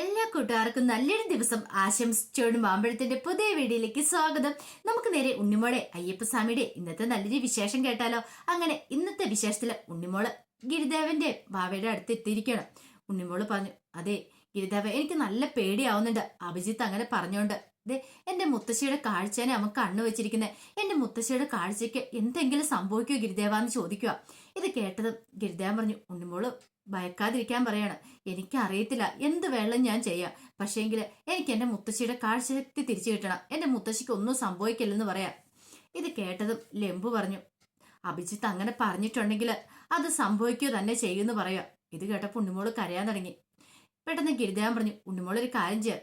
എല്ലാ കൂട്ടുകാർക്കും നല്ലൊരു ദിവസം ആശംസിച്ചോട് മാമ്പഴത്തിന്റെ പുതിയ വീഡിയോയിലേക്ക് സ്വാഗതം. നമുക്ക് നേരെ ഉണ്ണിമോളെ അയ്യപ്പസ്വാമിയുടെ ഇന്നത്തെ നല്ലൊരു വിശേഷം കേട്ടാലോ? അങ്ങനെ ഇന്നത്തെ വിശേഷത്തിലെ ഉണ്ണിമോൾ ഗിരിദേവന്റെ ഭാവയുടെ അടുത്ത് എത്തിയിരിക്കണം ഉണ്ണിമോൾ പറഞ്ഞു അതെ ഗിരിദേവ എനിക്ക് നല്ല പേടിയാവുന്നുണ്ട്. അഭിജിത്ത് അങ്ങനെ പറഞ്ഞോണ്ട്. അതെ എന്റെ മുത്തശ്ശിയുടെ കാഴ്ചനെ അവൻ കണ്ണു വെച്ചിരിക്കുന്നത് എന്റെ മുത്തശ്ശിയുടെ കാഴ്ചയ്ക്ക് എന്തെങ്കിലും സംഭവിക്കുമോ ഗിരിദേവ? എന്ന് ചോദിക്കുക ഇത് കേട്ടതും ഗിരിദേവൻ പറഞ്ഞു ഉണ്ണിമോൾ ഭയക്കാതിരിക്കാൻ പറയാണ്. എനിക്കറിയത്തില്ല എന്ത് വെള്ളം ഞാൻ ചെയ്യാം. പക്ഷേങ്കിൽ എനിക്ക് എന്റെ മുത്തശ്ശിയുടെ കാഴ്ചശക്തി തിരിച്ചു കിട്ടണം. എന്റെ മുത്തശ്ശിക്ക് ഒന്നും സംഭവിക്കില്ലെന്ന് പറയാം. ഇത് കേട്ടതും ലെമ്പു പറഞ്ഞു അഭിജിത്ത് അങ്ങനെ പറഞ്ഞിട്ടുണ്ടെങ്കിൽ അത് സംഭവിക്കുക തന്നെ ചെയ്യുമെന്ന് പറയാം. ഇത് കേട്ടപ്പോൾ ഉണ്ണിമോൾ കരയാൻ തുടങ്ങി. പെട്ടെന്ന് ഗിരിദേവൻ പറഞ്ഞു ഉണ്ണിമോൾ ഒരു കാര്യം ചെയ്യുക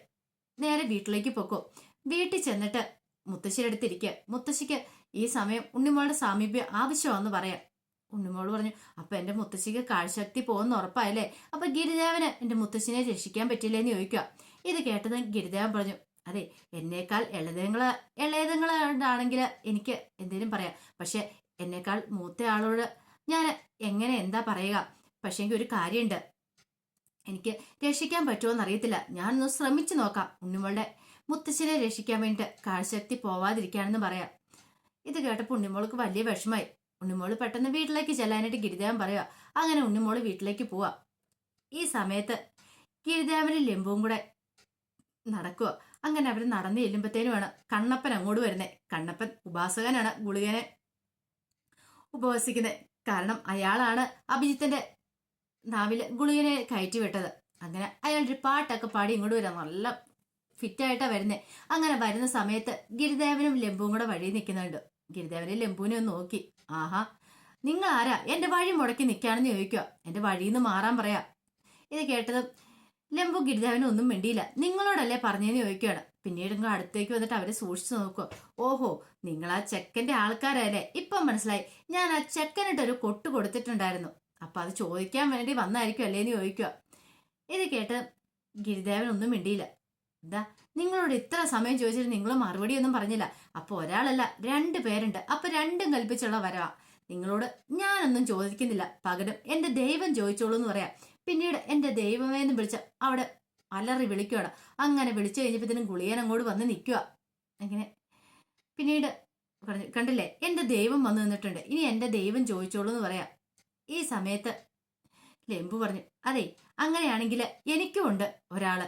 നേരെ വീട്ടിലേക്ക് പൊക്കോ. വീട്ടിൽ ചെന്നിട്ട് മുത്തശ്ശിയുടെ അടുത്തിരിക്കുക മുത്തശ്ശിക്ക് ഈ സമയം ഉണ്ണിമോളുടെ സാമീപ്യം ആവശ്യമാണെന്ന് പറയാം. ഉണ്ണിമോൾ പറഞ്ഞു അപ്പൊ എന്റെ മുത്തശ്ശിക്ക് കാഴ്ചശക്തി പോകുന്ന ഉറപ്പായല്ലേ? അപ്പൊ ഗിരിദേവന് എന്റെ മുത്തശ്ശിനെ രക്ഷിക്കാൻ പറ്റില്ലേന്ന് ചോദിക്കുക ഇത് കേട്ടത് ഗിരിദേവൻ പറഞ്ഞു അതെ എന്നേക്കാൾ ഇളയതുങ്ങൾ എളേതങ്ങളാണെങ്കിൽ എനിക്ക് എന്തേലും പറയാം. പക്ഷെ എന്നേക്കാൾ മൂത്ത ആളോട് ഞാൻ എങ്ങനെ എന്താ പറയുക? പക്ഷേങ്കിൽ ഒരു കാര്യമുണ്ട് എനിക്ക് രക്ഷിക്കാൻ പറ്റുമോന്ന് അറിയത്തില്ല ഞാനൊന്ന് ശ്രമിച്ചു നോക്കാം. ഉണ്ണിമോളുടെ മുത്തശ്ശിനെ രക്ഷിക്കാൻ വേണ്ടി കാഴ്ചശക്തി പോവാതിരിക്കാനെന്ന് പറയാം. ഇത് കേട്ടപ്പോൾ ഉണ്ണിമോൾക്ക് വലിയ വിഷമായി ഉണ്ണിമോൾ പെട്ടെന്ന് വീട്ടിലേക്ക് ചെല്ലാനായിട്ട് ഗിരിദേവൻ പറയുക അങ്ങനെ ഉണ്ണിമോൾ വീട്ടിലേക്ക് പോവാ. ഈ സമയത്ത് ഗിരിദേവനും ലെമ്പും കൂടെ നടക്കുക അങ്ങനെ അവർ നടന്നു ചെല്ലുമ്പോഴത്തേനുമാണ് കണ്ണപ്പൻ അങ്ങോട്ട് വരുന്നത് കണ്ണപ്പൻ ഉപാസകനാണ് ഗുളികനെ ഉപവസിക്കുന്നത് കാരണം അയാളാണ് അഭിജിത്തിന്റെ നാവിൽ ഗുളികനെ കയറ്റി വിട്ടത് അങ്ങനെ അയാൾ ഒരു പാട്ടൊക്കെ പാടി ഇങ്ങോട്ട് വരാം. നല്ല ഫിറ്റായിട്ടാണ് വരുന്നത് അങ്ങനെ വരുന്ന സമയത്ത് ഗിരിദേവനും ലെമ്പും കൂടെ വഴി നിൽക്കുന്നുണ്ട്. ഗിരിദേവനെ ലെമ്പുവിനെ ഒന്ന് നോക്കി. ആഹാ നിങ്ങൾ ആരാ എന്റെ വഴി മുടക്കി നിൽക്കാണെന്ന് ചോദിക്കുക എന്റെ വഴിയിൽ നിന്ന് മാറാൻ പറയാ. ഇത് കേട്ടതും ലംബു ഗിരിദേവനും ഒന്നും മിണ്ടിയില്ല. നിങ്ങളോടല്ലേ പറഞ്ഞതെന്ന് ചോദിക്കുകയാണ് പിന്നീട് നിങ്ങൾ അടുത്തേക്ക് വന്നിട്ട് അവരെ സൂക്ഷിച്ചു നോക്കുക ഓഹോ നിങ്ങൾ ആ ചെക്കന്റെ ആൾക്കാരല്ലേ ഇപ്പം മനസ്സിലായി. ഞാൻ ആ ചെക്കനിട്ട് ഒരു കൊട്ട് കൊടുത്തിട്ടുണ്ടായിരുന്നു. അപ്പൊ അത് ചോദിക്കാൻ വേണ്ടി വന്നായിരിക്കും അല്ലേന്ന് ചോദിക്കുക ഇത് കേട്ട് ഗിരിദേവൻ ഒന്നും മിണ്ടിയില്ല. എന്താ നിങ്ങളോട് ഇത്ര സമയം ചോദിച്ചിട്ട് നിങ്ങൾ മറുപടി ഒന്നും പറഞ്ഞില്ല. അപ്പോൾ ഒരാളല്ല രണ്ട് പേരുണ്ട്. അപ്പോൾ രണ്ടും കൽപ്പിച്ചുള്ള വരവാ. നിങ്ങളോട് ഞാനൊന്നും ചോദിക്കുന്നില്ല. പകരം എന്റെ ദൈവം ചോദിച്ചോളൂ എന്ന് പറയാം. പിന്നീട് എന്റെ ദൈവമേ എന്ന് വിളിച്ച അവിടെ അലറി വിളിക്കുകയാണ് അങ്ങനെ വിളിച്ചു കഴിഞ്ഞപ്പോഴത്തേനും ഗുളിയൻ അങ്ങോട്ട് വന്ന് നിൽക്കുക അങ്ങനെ പിന്നീട് കണ്ടില്ലേ? എന്റെ ദൈവം വന്നു നിന്നിട്ടുണ്ട്. ഇനി എന്റെ ദൈവം ചോദിച്ചോളൂ എന്ന് പറയാം. ഈ സമയത്ത് ലെമ്പു പറഞ്ഞു അതെ അങ്ങനെയാണെങ്കിൽ എനിക്കുമുണ്ട് ഒരാൾ.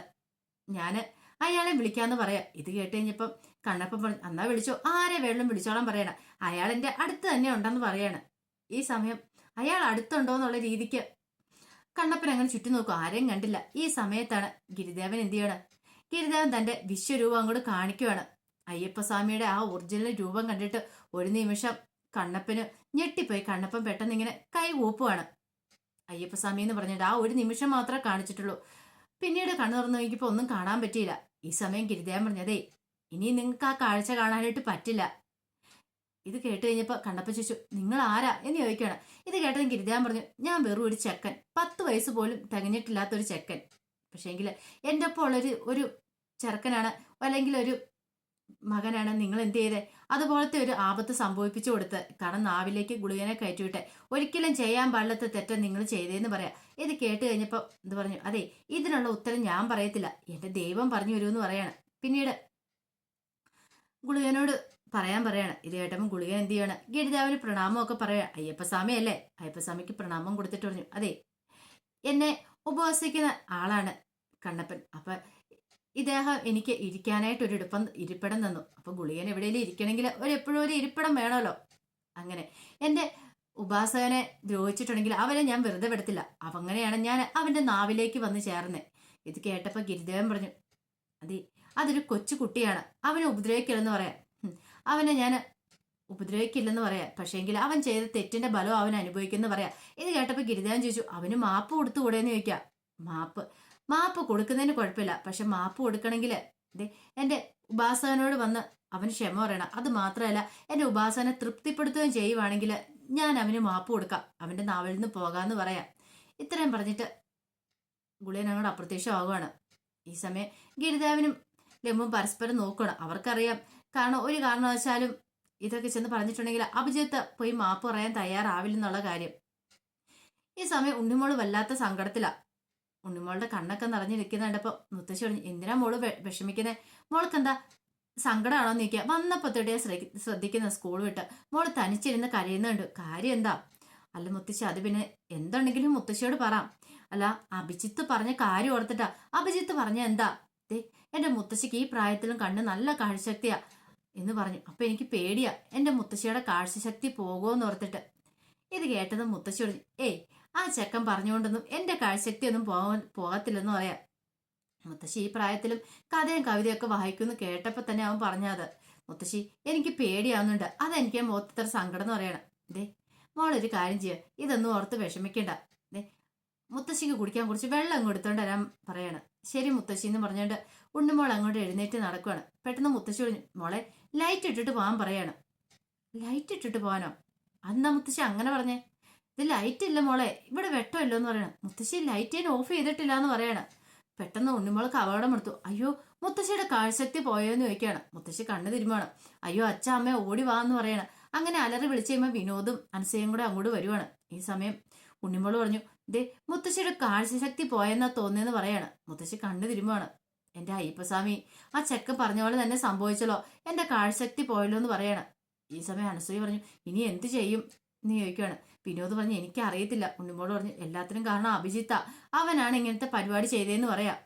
ഞാൻ അയാളെ വിളിക്കാന്ന് പറയാം. ഇത് കേട്ട് കഴിഞ്ഞപ്പം കണ്ണപ്പം പറഞ്ഞു അന്നാ വിളിച്ചോ. ആരെ വേണം വിളിച്ചോളാൻ പറയണം. അയാൾ എന്റെ അടുത്ത് തന്നെ ഉണ്ടെന്ന് പറയാണ്. ഈ സമയം അയാൾ അടുത്തുണ്ടോ എന്നുള്ള രീതിക്ക് കണ്ണപ്പൻ അങ്ങനെ ചുറ്റി നോക്കും. ആരെയും കണ്ടില്ല. ഈ സമയത്താണ് ഗിരിദേവൻ എന്ത് ചെയ്യണം? ഗിരിദേവൻ തന്റെ വിശ്വരൂപം അങ്ങോട്ട് കാണിക്കുവാണ്. അയ്യപ്പസ്വാമിയുടെ ആ ഒറിജിനൽ രൂപം കണ്ടിട്ട് ഒരു നിമിഷം കണ്ണപ്പന് ഞെട്ടിപ്പോയി. കണ്ണപ്പൻ പെട്ടെന്ന് ഇങ്ങനെ കൈ കൂപ്പുവാണ് അയ്യപ്പസ്വാമി എന്ന് പറഞ്ഞിട്ട് ആ ഒരു നിമിഷം മാത്രമേ കാണിച്ചിട്ടുള്ളൂ. പിന്നീട് കണ്ണു തുറന്നു നോക്കിയപ്പോൾ ഒന്നും കാണാൻ പറ്റിയില്ല. ഈ സമയം ഗിരിദേവൻ പറഞ്ഞതേ ഇനി നിങ്ങൾക്ക് ആ കാഴ്ച കാണാനായിട്ട് പറ്റില്ല. ഇത് കേട്ട് കഴിഞ്ഞപ്പോൾ കണ്ടപ്പ ചോദിച്ചു നിങ്ങൾ ആരാ എന്ന് ചോദിക്കുകയാണ്. ഇത് കേട്ടതും ഗിരിദേവൻ പറഞ്ഞു ഞാൻ വെറും ഒരു ചെക്കൻ. പത്ത് വയസ്സ് പോലും തികഞ്ഞിട്ടില്ലാത്ത ഒരു ചെക്കൻ. പക്ഷേങ്കിൽ എന്റെ ഒപ്പം ഉള്ളൊരു ഒരു ചെറുക്കനാണ് അല്ലെങ്കിൽ ഒരു മകനാണ് നിങ്ങൾ എന്ത് ചെയ്തേ അതുപോലത്തെ ഒരു ആപത്ത് സംഭവിപ്പിച്ചു കൊടുത്ത് കാരണം നാവിലേക്ക് ഗുളികനെ കയറ്റിവിട്ടെ ഒരിക്കലും ചെയ്യാൻ പാടില്ലാത്ത തെറ്റ നിങ്ങൾ ചെയ്തേന്ന് പറയാം. ഇത് കേട്ട് കഴിഞ്ഞപ്പോൾ എന്ത് പറഞ്ഞു അതെ ഇതിനുള്ള ഉത്തരം ഞാൻ പറയത്തില്ല. എന്റെ ദൈവം പറഞ്ഞു വരുമെന്ന് പറയാണ്. പിന്നീട് ഗുളികനോട് പറയാൻ പറയാണ്. ഇത് കേട്ടപ്പോൾ ഗുളികൻ എന്ത് ചെയ്യാണ്? ഗിരിജാവിന് പ്രണാമമൊക്കെ പറയാം അയ്യപ്പസ്വാമി അല്ലേ? അയ്യപ്പസ്വാമിക്ക് പ്രണാമം കൊടുത്തിട്ട് പറഞ്ഞു. അതെ എന്നെ ഉപവസിക്കുന്ന ആളാണ് കണ്ണപ്പൻ. അപ്പൊ ഇദ്ദേഹം എനിക്ക് ഇരിക്കാനായിട്ട് ഒരു ഇടുപ്പം ഇരിപ്പിടം തന്നു. അപ്പൊ ഗുളികൻ എവിടെയെങ്കിലും ഇരിക്കണമെങ്കിൽ ഒരു എപ്പോഴും ഒരു ഇരിപ്പിടം വേണമല്ലോ. അങ്ങനെ. എന്റെ ഉപാസകനെ ദ്രോഹിച്ചിട്ടുണ്ടെങ്കിൽ അവനെ ഞാൻ വെറുതെ വിടത്തില്ല. അവങ്ങനെയാണ് ഞാൻ അവന്റെ നാവിലേക്ക് വന്ന് ചേർന്നത് ഇത് കേട്ടപ്പോ ഗിരിദേവൻ പറഞ്ഞു അതെ അതൊരു കൊച്ചു കുട്ടിയാണ്. അവനെ ഉപദ്രവിക്കില്ലെന്ന് പറയാം. അവനെ ഞാൻ ഉപദ്രവിക്കില്ലെന്ന് പറയാം. പക്ഷേങ്കിൽ അവൻ ചെയ്ത തെറ്റിന്റെ ബലം അവൻ അനുഭവിക്കുന്നു പറയാം. ഇത് കേട്ടപ്പോ ഗിരിദേവൻ ചോദിച്ചു അവന് മാപ്പ് കൊടുത്തു കൂടെ എന്ന് ചോദിക്കാം? മാപ്പ്? മാപ്പ് കൊടുക്കുന്നതിന് കുഴപ്പമില്ല. പക്ഷെ മാപ്പ് കൊടുക്കണമെങ്കിൽ ദേ എന്റെ ഉപാസകനോട് വന്ന് അവന് ക്ഷമ പറയണം. അത് മാത്രമല്ല എന്റെ ഉപാസനെ തൃപ്തിപ്പെടുത്തുകയും ചെയ്യുവാണെങ്കിൽ ഞാൻ അവന് മാപ്പ് കൊടുക്കാം. അവന്റെ നാവിൽ നിന്ന് പോകാന്ന് പറയാം. ഇത്രയും പറഞ്ഞിട്ട് ഗുളിയൻ അങ്ങോട്ട് അപ്രത്യക്ഷമാവുകയാണ് ഈ സമയം ഗിരിദേവനും ലംബും പരസ്പരം നോക്കണം അവർക്കറിയാം. കാരണം ഒരു കാരണവശാലും ഇതൊക്കെ ചെന്ന് പറഞ്ഞിട്ടുണ്ടെങ്കിൽ അഭിജിത്ത് പോയി മാപ്പ് പറയാൻ തയ്യാറാവില്ലെന്നുള്ള കാര്യം. ഈ സമയം ഉണ്ണിമോൾ വല്ലാത്ത സങ്കടത്തിലാ. ഉണ്ണിമോളുടെ കണ്ണൊക്കെ നിറഞ്ഞിരിക്കുന്ന കണ്ടപ്പോൾ മുത്തശ്ശി പറഞ്ഞു എന്തിനാ മോൾ വിഷമിക്കുന്നത് മോൾക്ക് എന്താ സങ്കടമാണോ നിൽക്കുക വന്നപ്പോൾ തൊട്ടേ ശ്രദ്ധി- ശ്രദ്ധിക്കുന്ന സ്കൂൾ വിട്ട് മോൾ തനിച്ചിരുന്ന് കരയുന്നുണ്ട് കാര്യം എന്താ? അല്ല മുത്തശ്ശി അത് പിന്നെ എന്തുണ്ടെങ്കിലും മുത്തശ്ശിയോട് പറ. അല്ല അഭിജിത്ത് പറഞ്ഞ കാര്യം ഓർത്തിട്ടാ. അഭിജിത്ത് പറഞ്ഞ എന്താ? ദേ എന്റെ മുത്തശ്ശിക്ക് ഈ പ്രായത്തിലും കണ്ണ് നല്ല കാഴ്ചശക്തിയാ. എന്ന് പറഞ്ഞു. അപ്പൊ എനിക്ക് പേടിയാ. എന്റെ മുത്തശ്ശിയുടെ കാഴ്ചശക്തി പോകുമെന്ന് ഓർത്തിട്ട്. ഇത് കേട്ടത് മുത്തശ്ശി പറഞ്ഞു ഏയ് ആ ചെക്കൻ പറഞ്ഞുകൊണ്ടൊന്നും എന്റെ കാഴ്ചശക്തി ഒന്നും പോകാൻ പോകത്തില്ലെന്ന് പറയാം. മുത്തശ്ശി ഈ പ്രായത്തിലും കഥയും കവിതയൊക്കെ വായിക്കുമെന്ന് കേട്ടപ്പോൾ തന്നെ അവൻ പറഞ്ഞത് മുത്തശ്ശി എനിക്ക് പേടിയാവുന്നുണ്ട്. അതെനിക്ക് മൊത്തത്തിൽ സങ്കടം എന്ന് പറയണം. ദേ മോളൊരു കാര്യം ചെയ്യുക ഇതൊന്നും ഓർത്ത് വിഷമിക്കണ്ട. ദേ മുത്തശ്ശിക്ക് കുടിക്കാൻ കുറച്ച് വെള്ളം അങ്ങ് എടുത്തോണ്ട് വരാൻ പറയാണ്. ശരി മുത്തശ്ശി എന്ന് പറഞ്ഞുകൊണ്ട് ഉണ്ണുമോൾ അങ്ങോട്ട് എഴുന്നേറ്റ് നടക്കുവാണ്. പെട്ടെന്ന് മുത്തശ്ശി പറഞ്ഞു മോളെ ലൈറ്റ് ഇട്ടിട്ട് പോകാൻ പറയാണ്. ലൈറ്റ് ഇട്ടിട്ട് പോകാനോ അന്നാ മുത്തശ്ശി അങ്ങനെ പറഞ്ഞേ? ഇത് ലൈറ്റ് ഇല്ല മോളെ. ഇവിടെ വെട്ടമില്ലോ എന്ന് പറയണം. മുത്തശ്ശി ലൈറ്റ് ഞാൻ ഓഫ് ചെയ്തിട്ടില്ല എന്ന് പറയണം. പെട്ടെന്ന് ഉണ്ണിമോൾക്ക് കവാടം എടുത്തു. അയ്യോ മുത്തശ്ശിയുടെ കാഴ്ചശക്തി പോയോന്ന് ചോദിക്കുകയാണ്. മുത്തശ്ശി കണ്ണു തിരുമാണ് അയ്യോ അച്ഛ അമ്മ ഓടി വാ എന്ന് പറയണം. അങ്ങനെ അലറി വിളിച്ചു കഴിയുമ്പോൾ വിനോദും അനസയും കൂടെ അങ്ങോട്ട് വരുവാണ്. ഈ സമയം ഉണ്ണിമോൾ പറഞ്ഞു ദേ മുത്തശ്ശിയുടെ കാഴ്ചശക്തി പോയെന്നാ തോന്നിയെന്ന് പറയാണ്. മുത്തശ്ശി കണ്ണു തിരുമാണ് എന്റെ അയ്യപ്പസ്വാമി ആ ചെക്കൻ പറഞ്ഞ പോലെ തന്നെ സംഭവിച്ചല്ലോ. എന്റെ കാഴ്ചശക്തി പോയല്ലോ എന്ന് പറയാണ്. ഈ സമയം അനസൂയി പറഞ്ഞു ഇനി എന്ത് ചെയ്യും? എന്ന് ചോദിക്കുകയാണ്. വിനോദ് പറഞ്ഞു എനിക്ക് അറിയത്തില്ല ഉണ്ണിമോൾ പറഞ്ഞു എല്ലാത്തിനും കാരണം അഭിജിത്ത. അവനാണ് ഇങ്ങനത്തെ പരിപാടി ചെയ്തതെന്ന് പറയാം.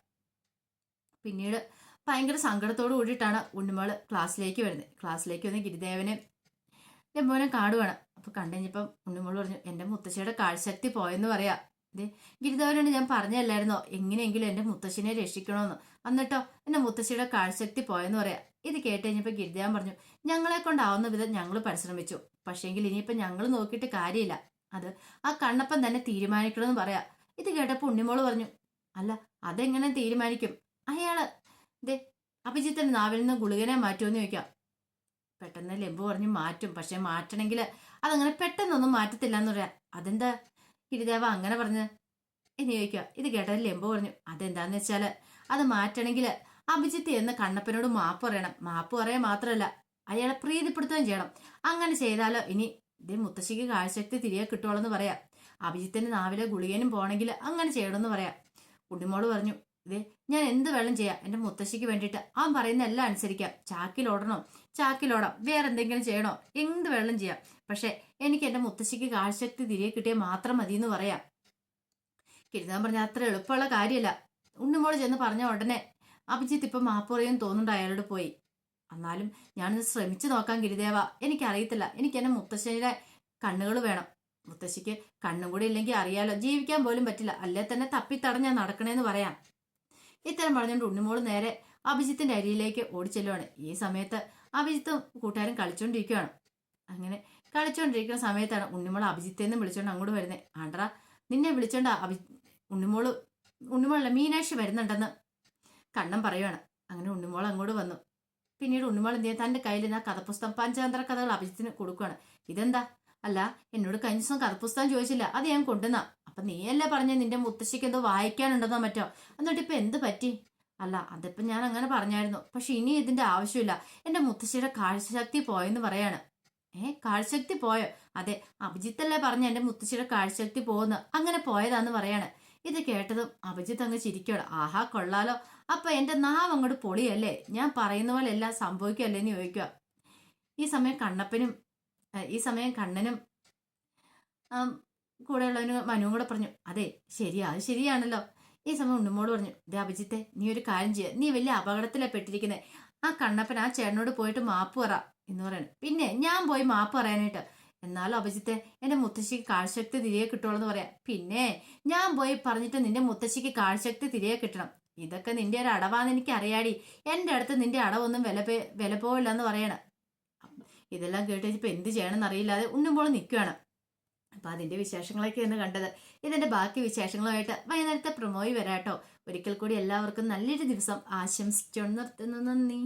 പിന്നീട് ഭയങ്കര സങ്കടത്തോട് കൂടിയിട്ടാണ് ഉണ്ണിമോൾ ക്ലാസ്സിലേക്ക് വരുന്നത്. ക്ലാസ്സിലേക്ക് വന്ന് ഗിരിദേവനെ ലംബോനെ കാണുവാണ്. അപ്പൊ കണ്ടുകഴിഞ്ഞപ്പം ഉണ്ണിമോൾ പറഞ്ഞു എന്റെ മുത്തശ്ശിയുടെ കാഴ്ചശക്തി പോയെന്ന് പറയാ. ഇതേ ഗിരിദേവനോട് ഞാൻ പറഞ്ഞല്ലായിരുന്നോ എങ്ങനെയെങ്കിലും എന്റെ മുത്തശ്ശിനെ രക്ഷിക്കണമെന്ന് എന്നിട്ടോ എന്റെ മുത്തശ്ശിയുടെ കാഴ്ചശക്തി പോയെന്ന് പറയാ. ഇത് കേട്ട് കഴിഞ്ഞപ്പോൾ ഗിരിദേവൻ പറഞ്ഞു ഞങ്ങളെ കൊണ്ടാവുന്ന വിധം ഞങ്ങൾ പരിശ്രമിച്ചു. പക്ഷേങ്കിൽ ഇനിയിപ്പോൾ ഞങ്ങൾ നോക്കിയിട്ട് കാര്യമില്ല. അത് ആ കണ്ണപ്പൻ തന്നെ തീരുമാനിക്കണമെന്ന് പറയാ. ഇത് കേട്ടപ്പോൾ ഉണ്ണിമോൾ പറഞ്ഞു അല്ല അതെങ്ങനെ തീരുമാനിക്കും? അയാൾ ദേ അഭിജിത്തിന്റെ നാവിൽ നിന്ന് ഗുളികനെ മാറ്റുമെന്ന് ചോദിക്കാം. പെട്ടെന്ന് ലെമ്പ് പറഞ്ഞു മാറ്റും പക്ഷെ മാറ്റണമെങ്കിൽ അതങ്ങനെ പെട്ടെന്നൊന്നും മാറ്റത്തില്ല എന്ന് പറയാം. അതെന്താ? ഗിരിദേവ അങ്ങനെ പറഞ്ഞ് എന്ന് ചോദിക്കുക ഇത് കേട്ടത് ലെമ്പ് പറഞ്ഞു അതെന്താന്ന് വെച്ചാൽ അത് മാറ്റണമെങ്കിൽ അഭിജിത്ത് എന്ന് കണ്ണപ്പനോട് മാപ്പ് പറയണം. മാപ്പ് പറയാൻ മാത്രമല്ല അയാളെ പ്രീതിപ്പെടുത്തുകയും ചെയ്യണം. അങ്ങനെ ചെയ്താലോ? ഇനി ഇതേ മുത്തശ്ശിക്ക് കാഴ്ചശക്തി തിരികെ കിട്ടുള്ളൂ പറയാം. അഭിജിത്തിന്റെ നാവിലെ ഗുളികനും പോണെങ്കിൽ അങ്ങനെ ചെയ്യണമെന്ന് പറയാം. കുടിമോൾ പറഞ്ഞു ഇതേ ഞാൻ എന്ത് വെള്ളം ചെയ്യാം? എന്റെ മുത്തശ്ശിക്ക് വേണ്ടിയിട്ട് അവൻ പറയുന്ന എല്ലാം അനുസരിക്കാം. ചാക്കിലോടണോ ചാക്കിലോടാം വേറെ എന്തെങ്കിലും ചെയ്യണോ? എന്ത് വെള്ളം ചെയ്യാം. പക്ഷെ എനിക്ക് എന്റെ മുത്തശ്ശിക്ക് കാഴ്ചശക്തി തിരികെ കിട്ടിയാൽ മാത്രം മതി എന്ന് പറയാം. കിരുതാൻ പറഞ്ഞ അത്ര എളുപ്പമുള്ള കാര്യമല്ല. ഉണ്ണിമോൾ ചെന്ന് പറഞ്ഞ ഉടനെ അഭിജിത്ത് ഇപ്പം മാപ്പ് പറയും തോന്നുന്നുണ്ട് അയാളോട് പോയി. എന്നാലും ഞാനൊന്ന് ശ്രമിച്ചു നോക്കാൻ ഗിരിദേവ എനിക്കറിയത്തില്ല. എനിക്ക് എന്റെ മുത്തശ്ശേരിയുടെ കണ്ണുകൾ വേണം. മുത്തശ്ശിക്ക് കണ്ണും കൂടി ഇല്ലെങ്കിൽ അറിയാലോ ജീവിക്കാൻ പോലും പറ്റില്ല. അല്ലേ തന്നെ തപ്പിത്തടഞ്ഞാൽ നടക്കണേന്ന് പറയാം. ഇത്തരം പറഞ്ഞുകൊണ്ട് ഉണ്ണിമോൾ നേരെ അഭിജിത്തിന്റെ അരിയിലേക്ക് ഓടിച്ചെല്ലുവാണ്. ഈ സമയത്ത് അഭിജിത്തും കൂട്ടുകാരും കളിച്ചോണ്ടിരിക്കുകയാണ് അങ്ങനെ കളിച്ചോണ്ടിരിക്കുന്ന സമയത്താണ് ഉണ്ണിമോൾ അഭിജിത്തേന്ന് വിളിച്ചോണ്ട് അങ്ങോട്ട് വരുന്നത് ആണ്ട്ര നിന്നെ വിളിച്ചോണ്ട് അഭി ഉണ്ണിമോൾ ഉണ്ണിമോളല്ല മീനാക്ഷി വരുന്നുണ്ടെന്ന്. കണ്ണം പറയുവാണ്. അങ്ങനെ ഉണ്ണിമോൾ അങ്ങോട്ട് വന്നു. പിന്നീട് ഉണ്ണിമോൾ എന്ത് ചെയ്യാൻ തന്റെ കയ്യിൽ നിന്ന് ആ കഥപുസ്തകം പഞ്ചതന്ത്ര കഥകൾ അഭിജിത്തിന് കൊടുക്കുകയാണ് ഇതെന്താ? അല്ല എന്നോട് കഴിഞ്ഞ ദിവസം കഥപുസ്തകം ചോദിച്ചില്ല. അത് ഞാൻ കൊണ്ടുവന്ന. അപ്പൊ നീയല്ലേ പറഞ്ഞ നിന്റെ മുത്തശ്ശിക്ക് എന്തോ വായിക്കാനുണ്ടെന്നോ മറ്റോ? എന്നിട്ട് ഇപ്പൊ എന്ത് പറ്റി? അല്ല അതിപ്പോ ഞാൻ അങ്ങനെ പറഞ്ഞായിരുന്നു. പക്ഷെ ഇനി ഇതിന്റെ ആവശ്യമില്ല. എന്റെ മുത്തശ്ശിയുടെ കാഴ്ചശക്തി പോയെന്ന് പറയാണ്. ഏ കാഴ്ചശക്തി പോയോ? അതെ അഭിജിത്തല്ലേ പറഞ്ഞ എന്റെ മുത്തശ്ശിയുടെ കാഴ്ചശക്തി പോകുന്നു അങ്ങനെ പോയതാന്ന് പറയാണ്. ഇത് കേട്ടതും അഭിജിത്ത് അങ്ങ് ചിരിക്കണം ആഹാ കൊള്ളാലോ. അപ്പൊ എന്റെ നാവ് അങ്ങോട്ട് പൊളിയല്ലേ? ഞാൻ പറയുന്ന പോലെ എല്ലാം സംഭവിക്കുമല്ലേ എന്ന് ചോദിക്കുക. ഈ സമയം കണ്ണപ്പനും ഈ സമയം കണ്ണനും കൂടെയുള്ളവന് മനുവും കൂടെ പറഞ്ഞു അതെ ശരിയാ അത് ശരിയാണല്ലോ. ഈ സമയം ഉണ്ണുമോട് പറഞ്ഞു ദേ അഭിജിത്തെ നീ ഒരു കാര്യം ചെയ്യുക നീ വലിയ അപകടത്തിലാണ് പെട്ടിരിക്കുന്നത് ആ കണ്ണപ്പൻ ആ ചേട്ടനോട് പോയിട്ട് മാപ്പ് പറ എന്ന് പറയണം പിന്നെ ഞാൻ പോയി മാപ്പ് പറയാനായിട്ട് എന്നാലും അഭിജിത്ത് എന്റെ മുത്തശ്ശിക്ക് കാഴ്ചശക്തി തിരികെ കിട്ടുള്ളൂ പറയാം. പിന്നെ ഞാൻ പോയി പറഞ്ഞിട്ട് നിന്റെ മുത്തശ്ശിക്ക് കാഴ്ചശക്തി തിരികെ കിട്ടണം. ഇതൊക്കെ നിന്റെ ഒരു അടവാന്ന് എനിക്ക് അറിയാടി എന്റെ അടുത്ത് നിന്റെ അടവൊന്നും വില വില പോവില്ല എന്ന് പറയണം. ഇതെല്ലാം കേട്ട് ഇപ്പൊ എന്ത് ചെയ്യണമെന്ന് അറിയില്ലാതെ ഉണ്ണുമ്പോൾ നിൽക്കുകയാണ് അപ്പൊ അതിന്റെ വിശേഷങ്ങളൊക്കെയാണ് കണ്ടത്. ഇതിന്റെ ബാക്കി വിശേഷങ്ങളുമായിട്ട് വൈകുന്നേരത്തെ പ്രമോയി വരാട്ടോ. ഒരിക്കൽ കൂടി എല്ലാവർക്കും നല്ലൊരു ദിവസം ആശംസിച്ചോണ്ട് നിർത്തുന്നു. നന്ദി.